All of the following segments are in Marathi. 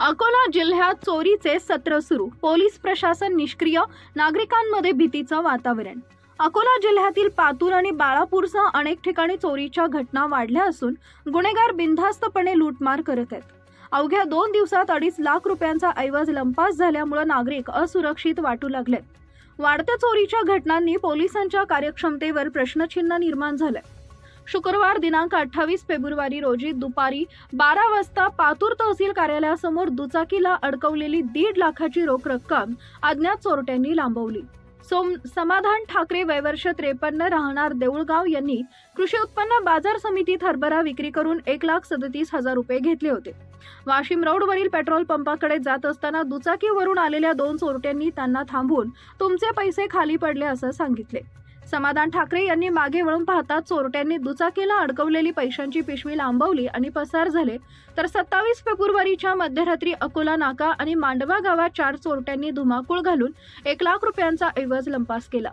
अकोला जिल्ह्यात चोरीचे सत्र सुरू. पोलीस प्रशासन निष्क्रिय नागरिकांमध्ये भीतीचं वातावरण. अकोला जिल्ह्यातील पातूर आणि बाळापूरसह अनेक ठिकाणी चोरीच्या घटना वाढल्या असून गुन्हेगार बिनधास्तपणे लूटमार करत आहेत. अवघ्या दोन दिवसात अडीच लाख रुपयांचा ऐवज लंपास झाल्यामुळे नागरिक असुरक्षित वाटू लागलेत. वाढत्या चोरीच्या घटनांनी पोलिसांच्या कार्यक्षमतेवर प्रश्नचिन्ह निर्माण झालंय. शुक्रवार दिनांक अठ्ठावीस फेब्रुवारी रोजी दुपारी बारा वाजता पातूर तहसील कार्यालयासमोर दुचाकीला अडकवलेली दीड लाखाची रोख रक्कम अज्ञात चोरट्यांनी लांबवली. सोम समाधान ठाकरे वयवर्ष त्रेपन्न राहणार देऊळगाव यांनी कृषी उत्पन्न बाजार समितीत हरभरा विक्री करून एक लाख सदतीस हजार रुपये घेतले होते. वाशिम रोडवरील पेट्रोल पंपाकडे जात असताना दुचाकीवरून आलेल्या दोन चोरट्यांनी त्यांना थांबवून तुमचे पैसे खाली पडले असं सांगितले. समाधान ठाकरे यांनी मागे वळून पाहता चोरट्यांनी दुचाकीला अडकवलेली पैशांची पिशवी लांबवली आणि पसार झाले. तर सत्तावीस फेब्रुवारीच्या मध्यरात्री अकोला नाका आणि मांडवा गावात चार चोरट्यांनी धुमाकूळ घालून एक लाख रुपयांचा ऐवज लंपास केला.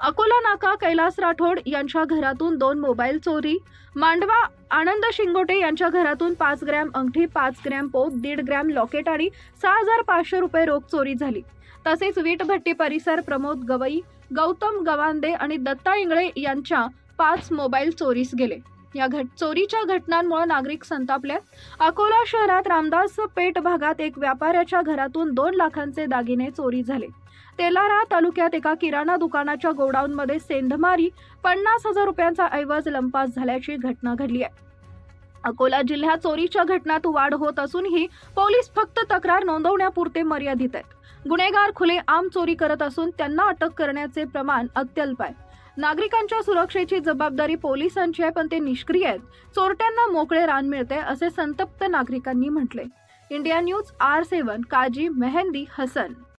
अकोला नाका कैलास राठोड यांच्या घरातून दोन मोबाईल चोरी. मांडवा आनंद शिंगोटे यांच्या घरातून पाच ग्रॅम अंगठी पाच ग्रॅम पोत दीड ग्रॅम लॉकेट आणि सहा हजार पाचशे रुपये रोख चोरी झाली. तसेच वीटभट्टी परिसर प्रमोद गवई गौतम गवांदे आणि दत्ता इंगळे यांच्या पाच मोबाईल चोरीस गेले. या घट चोरीच्या घटनांमुळे नागरिक संतापल्यात अकोला शहरात रामदास पेठ भागात एक व्यापाऱ्याच्या घरातून दोन लाखांचे दागिने चोरी झाले. तेलारा तालुक्यात एका किराणा दुकानाच्या गोडाऊनमध्ये सेंधमारी पन्नास हजार रुपयांचा ऐवज लंपास झाल्याची घटना घडली आहे. अकोला जिल्ह्यात चोरीच्या घटनात वाढ होत असूनही पोलीस फक्त तक्रार नोंदवण्यापुरते मर्यादित आहेत. गुन्हेगार खुले आम चोरी करत असून त्यांना अटक करण्याचे प्रमाण अत्यल्प आहे. नागरिकांच्या सुरक्षेची जबाबदारी पोलिसांची आहे पण ते निष्क्रिय आहेत. चोरट्यांना मोकळे रान मिळते असे संतप्त नागरिकांनी म्हटले. India news R seven Kazi Mehndi Hasan.